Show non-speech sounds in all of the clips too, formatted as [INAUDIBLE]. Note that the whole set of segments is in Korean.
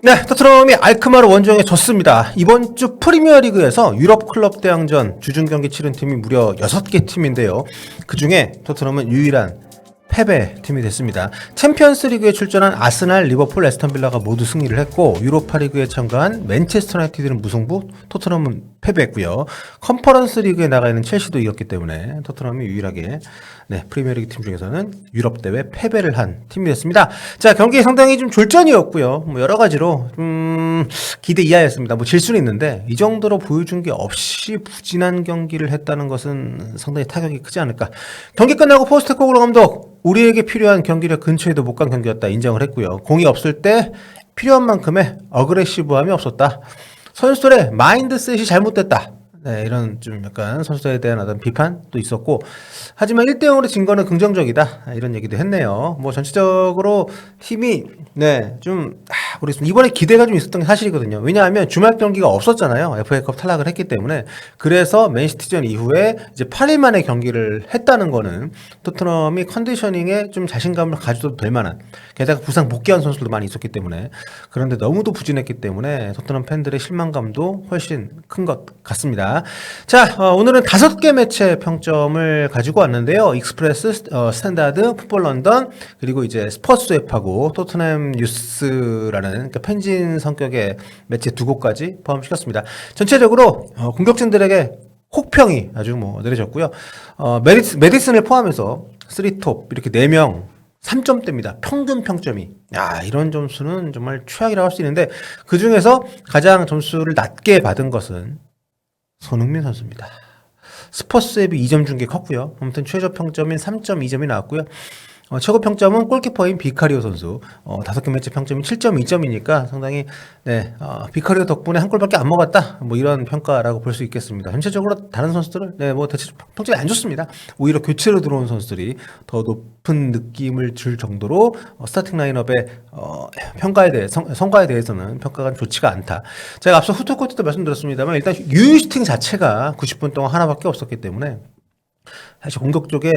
네, 토트넘이 알크마르 원정에 졌습니다. 이번 주 프리미어리그에서 유럽 클럽 대항전 주중 경기 치른 팀이 무려 6개 팀인데요. 그 중에 토트넘은 유일한 패배 팀이 됐습니다. 챔피언스 리그에 출전한 아스날, 리버풀, 에스턴 빌라가 모두 승리를 했고 유로파 리그에 참가한 맨체스터 유나이티드는 무승부, 토트넘은 패배했고요. 컨퍼런스 리그에 나가 있는 첼시도 이겼기 때문에 토트넘이 유일하게 네, 프리미어리그 팀 중에서는 유럽 대회 패배를 한 팀이 됐습니다. 자, 경기 상당히 좀 졸전이었고요. 뭐 여러 가지로 좀 기대 이하였습니다. 뭐 질 수는 있는데 이 정도로 보여준 게 없이 부진한 경기를 했다는 것은 상당히 타격이 크지 않을까. 경기 끝나고 포스트 코글로 감독 우리에게 필요한 경기력 근처에도 못 간 경기였다 인정을 했고요. 공이 없을 때 필요한 만큼의 어그레시브함이 없었다. 선수들의 마인드셋이 잘못됐다. 네, 이런 좀 약간 선수들에 대한 어떤 비판도 있었고 하지만 1대 0으로 진 거는 긍정적이다. 아, 이런 얘기도 했네요. 뭐 전체적으로 팀이 네, 좀 아, 모르겠습니다. 이번에 기대가 좀 있었던 게 사실이거든요. 왜냐하면 주말 경기가 없었잖아요. FA컵 탈락을 했기 때문에 그래서 맨시티전 이후에 이제 8일 만에 경기를 했다는 거는 토트넘이 컨디셔닝에 좀 자신감을 가져도 될 만한 게다가 부상 복귀한 선수들도 많이 있었기 때문에 그런데 너무도 부진했기 때문에 토트넘 팬들의 실망감도 훨씬 큰 것 같습니다. 자, 어, 오늘은 다섯 개 매체 평점을 가지고 왔는데요. 익스프레스, 어, 스탠다드, 풋볼 런던, 그리고 이제 스포츠 앱하고 토트넘 뉴스라는 그러니까 편진 성격의 매체 두 곳까지 포함시켰습니다. 전체적으로 어, 공격진들에게 혹평이 아주 뭐 내려졌고요. 어, 메디스, 메디슨을 포함해서 3톱 이렇게 4명 3점대입니다. 평균 평점이. 야, 이런 점수는 정말 최악이라고 할 수 있는데 그 중에서 가장 점수를 낮게 받은 것은 손흥민 선수입니다. 스퍼스 앱이 2점 준 게 컸고요. 아무튼 최저 평점인 3.2점이 나왔고요. 어, 최고 평점은 골키퍼인 비카리오 선수 어, 다섯 개 매치 평점이 7.2점이니까 상당히 네 어, 비카리오 덕분에 한 골밖에 안 먹었다 뭐 이런 평가라고 볼 수 있겠습니다. 전체적으로 다른 선수들은 네 뭐 대체 평점이 안 좋습니다. 오히려 교체로 들어온 선수들이 더 높은 느낌을 줄 정도로 어, 스타팅 라인업의 어, 평가에 대해 성, 성과에 대해서는 평가가 좋지가 않다. 제가 앞서 후토코 때도 말씀드렸습니다만 일단 유유슈팅 자체가 90분 동안 하나밖에 없었기 때문에 사실 공격 쪽에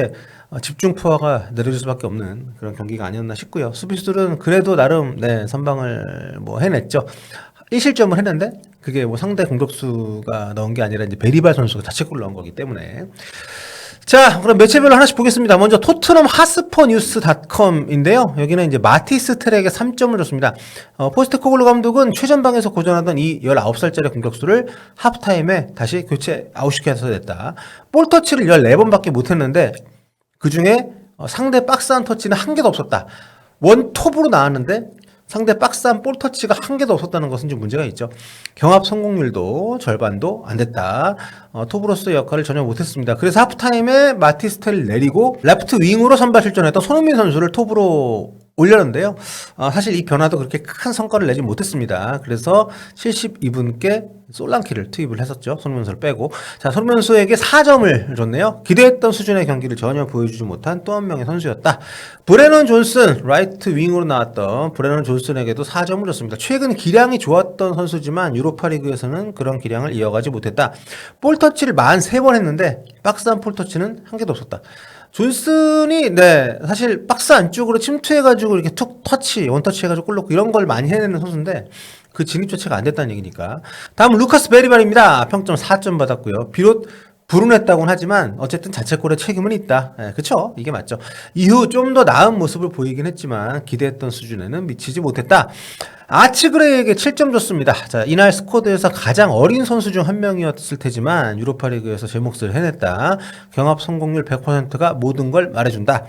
어, 집중 포화가 내려질 수밖에 없는 그런 경기가 아니었나 싶고요. 수비수들은 그래도 나름 네, 선방을 뭐 해냈죠. 1실점을 했는데 그게 뭐 상대 공격수가 넣은 게 아니라 이제 베리발 선수가 자책골 넣은 거기 때문에 자, 그럼 매체별로 하나씩 보겠습니다. 먼저 토트넘 하스퍼 뉴스닷컴인데요. 여기는 이제 마티스 트랙에 3점을 줬습니다. 어, 포스트코글루 감독은 최전방에서 고전하던 이 19살짜리 공격수를 하프타임에 다시 교체 아웃시켜서 냈다. 볼 터치를 14번밖에 못 했는데 그 중에 어, 상대 박스 한 터치는 한 개도 없었다. 원 톱으로 나왔는데 상대 박스한 볼 터치가 한 개도 없었다는 것은 좀 문제가 있죠. 경합 성공률도 절반도 안 됐다. 어, 톱으로서의 역할을 전혀 못했습니다. 그래서 하프타임에 마티스텔을 내리고 레프트 윙으로 선발 출전했던 손흥민 선수를 톱으로 올렸는데요. 어, 사실 이 변화도 그렇게 큰 성과를 내지 못했습니다. 그래서 72분께 솔랑키를 투입을 했었죠. 손흥민 선수를 빼고. 자, 손흥민 선수에게 4점을 줬네요. 기대했던 수준의 경기를 전혀 보여주지 못한 또 한 명의 선수였다. 브레넌 존슨, 라이트 윙으로 나왔던 브레넌 존슨에게도 4점을 줬습니다. 최근 기량이 좋았던 선수지만 유로파 리그에서는 그런 기량을 이어가지 못했다. 볼 터치를 43번 했는데 박스 한 볼 터치는 한 개도 없었다. 존슨이 네 사실 박스 안쪽으로 침투해가지고 이렇게 툭 터치 원터치 해가지고 골 넣고 이런 걸 많이 해내는 선수인데 그 진입 자체가 안 됐다는 얘기니까 다음 루카스 베리발입니다 평점 4점 받았고요 비록 불운했다고는 하지만 어쨌든 자책골의 책임은 있다. 예, 그쵸? 이게 맞죠. 이후 좀 더 나은 모습을 보이긴 했지만 기대했던 수준에는 미치지 못했다. 아츠그레이에게 7점 줬습니다. 자, 이날 스쿼드에서 가장 어린 선수 중 한 명이었을 테지만 유로파리그에서 제 몫을 해냈다. 경합 성공률 100%가 모든 걸 말해준다.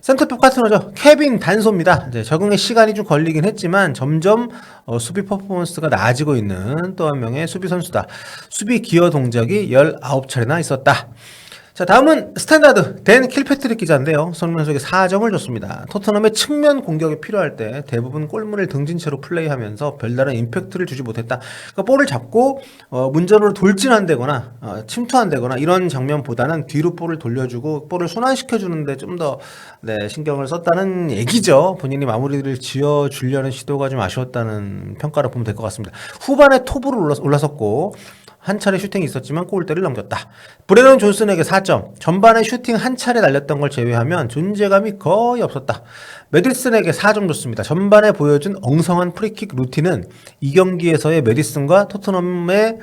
센터백 파트너죠. 케빈 단소입니다. 이제 적응의 시간이 좀 걸리긴 했지만 점점 어, 수비 퍼포먼스가 나아지고 있는 또 한 명의 수비 선수다. 수비 기여 동작이 19차례나 있었다. 자, 다음은 스탠다드 댄 킬패트릭 기자인데요. 선수에게 4점을 줬습니다. 토트넘의 측면 공격이 필요할 때 대부분 골문을 등진 채로 플레이하면서 별다른 임팩트를 주지 못했다. 그러니까 볼을 잡고 어, 문전으로 돌진한다거나 어, 침투한다거나 이런 장면보다는 뒤로 볼을 돌려주고 볼을 순환시켜 주는데 좀더 네, 신경을 썼다는 얘기죠. 본인이 마무리를 지어 주려는 시도가 좀 아쉬웠다는 평가를 보면 될 것 같습니다. 후반에 톱으로 올라, 올라섰고 한 차례 슈팅이 있었지만 골대를 넘겼다. 브레넌 존슨에게 4점. 전반에 슈팅 한 차례 날렸던 걸 제외하면 존재감이 거의 없었다. 메디슨에게 4점 줬습니다. 전반에 보여준 엉성한 프리킥 루틴은 이 경기에서의 메디슨과 토트넘의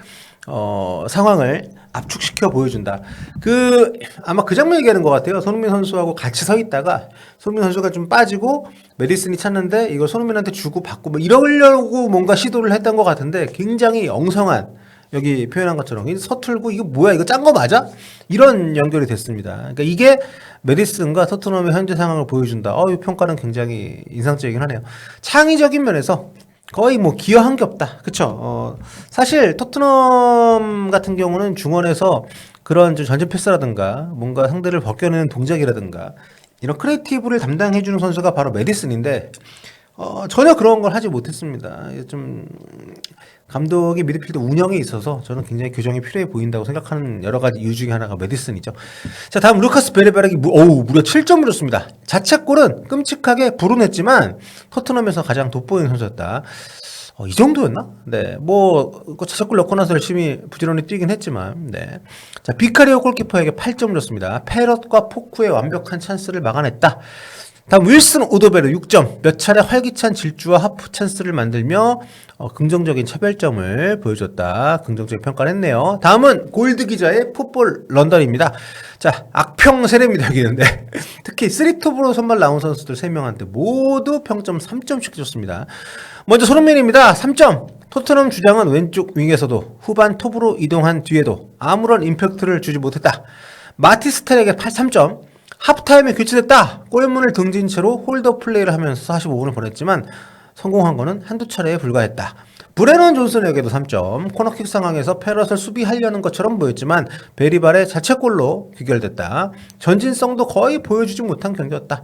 어, 상황을 압축시켜 보여준다. 그 아마 그 장면 얘기하는 것 같아요. 손흥민 선수하고 같이 서 있다가 손흥민 선수가 좀 빠지고 메디슨이 찾는데 이걸 손흥민한테 주고 받고 뭐 이러려고 뭔가 시도를 했던 것 같은데 굉장히 엉성한 여기 표현한 것처럼 서툴고 이거 뭐야 이거 짠 거 맞아? 이런 연결이 됐습니다. 그러니까 이게 메디슨과 토트넘의 현재 상황을 보여준다. 어, 이 평가는 굉장히 인상적이긴 하네요. 창의적인 면에서 거의 뭐 기여한 게 없다. 그쵸? 어, 사실 토트넘 같은 경우는 중원에서 그런 좀 전진 패스라든가 뭔가 상대를 벗겨내는 동작이라든가 이런 크리에이티브를 담당해주는 선수가 바로 메디슨인데 어, 전혀 그런 걸 하지 못했습니다. 좀 감독이 미드필드 운영에 있어서 저는 굉장히 교정이 필요해 보인다고 생각하는 여러 가지 이유 중에 하나가 메디슨이죠. 자, 다음 루카스 베레베락이 무, 어우, 무려 7점을 줬습니다. 자책골은 끔찍하게 불운했지만 토트넘에서 가장 돋보이는 선수였다. 어, 이 정도였나? 네, 뭐, 그 자책골 넣고 나서 열심히 부지런히 뛰긴 했지만, 네. 자, 비카리오 골키퍼에게 8점 줬습니다. 페럿과 포쿠의 완벽한 찬스를 막아냈다. 다음 윌슨 오도베르 6점 몇 차례 활기찬 질주와 하프 찬스를 만들며 어, 긍정적인 차별점을 보여줬다. 긍정적인 평가를 했네요. 다음은 골드 기자의 풋볼 런던입니다. 자 악평 세례입니다 여기는데. [LAUGHS] 특히 3톱으로 선발 나온 선수들 3명한테 모두 평점 3점씩 줬습니다. 먼저 손흥민입니다. 3점. 토트넘 주장은 왼쪽 윙에서도 후반 톱으로 이동한 뒤에도 아무런 임팩트를 주지 못했다. 마티스텔에게 8, 3점 하프타임에 교체됐다. 골문을 등진 채로 홀더 플레이를 하면서 45분을 보냈지만 성공한 거는 한두 차례에 불과했다. 브레넌 존슨에게도 3점. 코너킥 상황에서 페럿을 수비하려는 것처럼 보였지만 베리발의 자책골로 귀결됐다. 전진성도 거의 보여주지 못한 경기였다.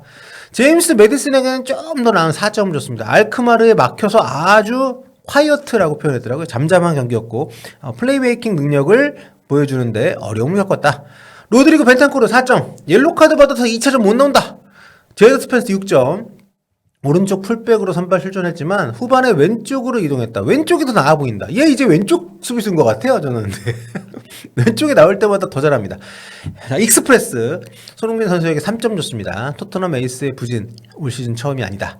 제임스 메디슨에게는 좀 더 나은 4점을 줬습니다. 알크마르에 막혀서 아주 콰이어트라고 표현했더라고요. 잠잠한 경기였고 어, 플레이메이킹 능력을 보여주는데 어려움을 겪었다. 로드리고 벤탄코르 4점. 옐로 카드 받아서 2차전 못 나온다. 제이드 스펜스 6점. 오른쪽 풀백으로 선발 출전했지만 후반에 왼쪽으로 이동했다. 왼쪽이 더 나아 보인다. 얘 이제 왼쪽 수비수인 것 같아요, 저는. [LAUGHS] [LAUGHS] 왼쪽에 나올 때마다 더 잘합니다. 자, 익스프레스. 손흥민 선수에게 3점 줬습니다. 토트넘 에이스의 부진 올 시즌 처음이 아니다.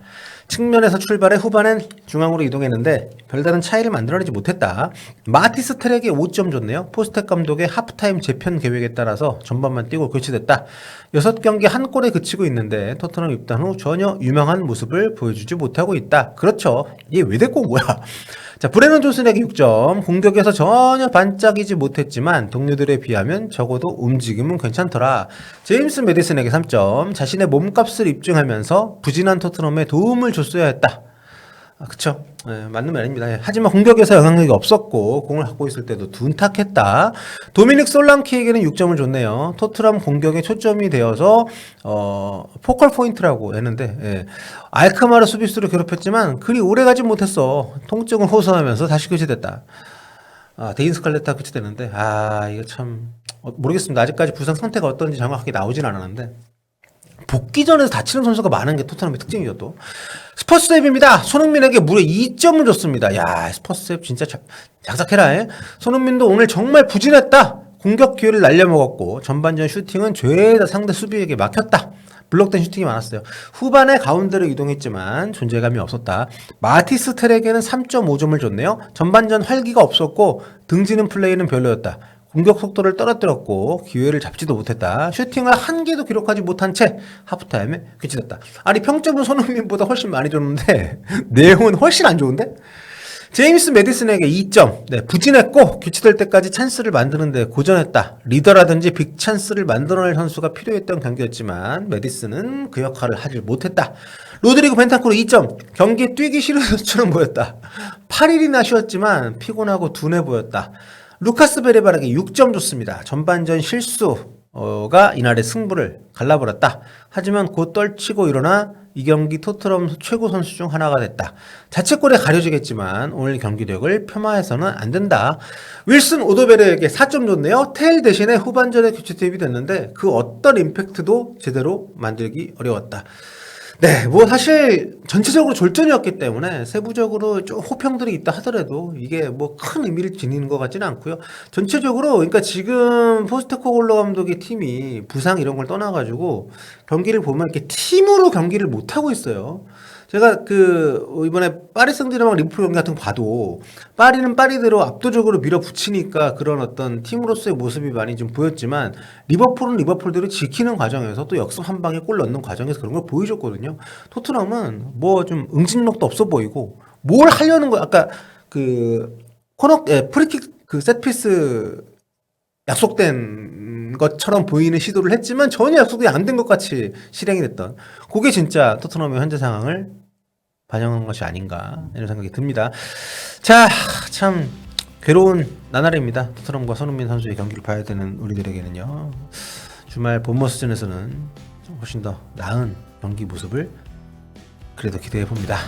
측면에서 출발해 후반엔 중앙으로 이동했는데 별다른 차이를 만들어내지 못했다. 마티스 트랙에 5점 줬네요. 포스텍 감독의 하프타임 재편 계획에 따라서 전반만 뛰고 교체됐다. 6경기 한 골에 그치고 있는데 토트넘 입단 후 전혀 유명한 모습을 보여주지 못하고 있다. 그렇죠. 얘 왜 데리고 온 거야? 자, 브레넌 존슨에게 6점. 공격에서 전혀 반짝이지 못했지만 동료들에 비하면 적어도 움직임은 괜찮더라. 제임스 메디슨에게 3점. 자신의 몸값을 입증하면서 부진한 토트넘에 도움을 줬어야 했다. 아, 그쵸. 예, 맞는 말입니다. 예. 하지만 공격에서 영향력이 없었고, 공을 갖고 있을 때도 둔탁했다. 도미닉 솔랑키에게는 6점을 줬네요. 토트넘 공격에 초점이 되어서, 어, 포컬 포인트라고 했는데, 예. 알크마르 수비수를 괴롭혔지만, 그리 오래 가지 못했어. 통증을 호소하면서 다시 교체됐다. 아, 데인 스칼레타 교체됐는데, 아, 이거 참, 어, 모르겠습니다. 아직까지 부상 상태가 어떤지 정확하게 나오진 않았는데, 복귀전에서 다치는 선수가 많은 게 토트넘의 특징이죠 또. 스퍼스 앱입니다. 손흥민에게 무려 2점을 줬습니다. 야 스퍼스 앱 진짜 자, 작작해라. 에? 손흥민도 오늘 정말 부진했다. 공격 기회를 날려먹었고 전반전 슈팅은 죄다 상대 수비에게 막혔다. 블록된 슈팅이 많았어요. 후반에 가운데로 이동했지만 존재감이 없었다. 마티스 트랙에는 3.5점을 줬네요. 전반전 활기가 없었고 등지는 플레이는 별로였다. 공격 속도를 떨어뜨렸고 기회를 잡지도 못했다. 슈팅을 한 개도 기록하지 못한 채 하프타임에 교체됐다. 아니 평점은 손흥민보다 훨씬 많이 줬는데 [LAUGHS] 내용은 훨씬 안 좋은데? 제임스 메디슨에게 2점. 네, 부진했고 교체될 때까지 찬스를 만드는데 고전했다. 리더라든지 빅 찬스를 만들어낼 선수가 필요했던 경기였지만 메디슨은 그 역할을 하질 못했다. 로드리고 벤탄코르 2점. 경기에 뛰기 싫은 [LAUGHS] 선수처럼 보였다. 8일이나 쉬었지만 피곤하고 둔해 보였다. 루카스 베레바르에게 6점 줬습니다. 전반전 실수가 이날의 승부를 갈라버렸다. 하지만 곧 떨치고 일어나 이 경기 토트넘 최고 선수 중 하나가 됐다. 자책골에 가려지겠지만 오늘 경기력을 폄하해서는 안 된다. 윌슨 오도베르에게 4점 줬네요. 테일 대신에 후반전에 교체 투입이 됐는데 그 어떤 임팩트도 제대로 만들기 어려웠다. 네, 뭐 사실 전체적으로 졸전이었기 때문에 세부적으로 좀 호평들이 있다 하더라도 이게 뭐 큰 의미를 지니는 것 같지는 않고요. 전체적으로 그러니까 지금 포스테코글로 감독의 팀이 부상 이런 걸 떠나가지고 경기를 보면 이렇게 팀으로 경기를 못 하고 있어요. 제가 그 이번에 파리 생제르맹 리버풀 경기 같은 거 봐도 파리는 파리대로 압도적으로 밀어붙이니까 그런 어떤 팀으로서의 모습이 많이 좀 보였지만 리버풀은 리버풀대로 지키는 과정에서 또 역습 한 방에 골 넣는 과정에서 그런 걸 보여줬거든요. 토트넘은 뭐 좀 응집력도 없어 보이고 뭘 하려는 거 아까 그 코너 예, 프리킥 그 세트피스 약속된 것처럼 보이는 시도를 했지만 전혀 약속이 안 된 것 같이 실행이 됐던 그게 진짜 토트넘의 현재 상황을 반영한 것이 아닌가 이런 생각이 듭니다. 자, 참 괴로운 나날입니다. 토트넘과 손흥민 선수의 경기를 봐야 되는 우리들에게는요. 주말 본머스전에서는 훨씬 더 나은 경기 모습을 그래도 기대해 봅니다.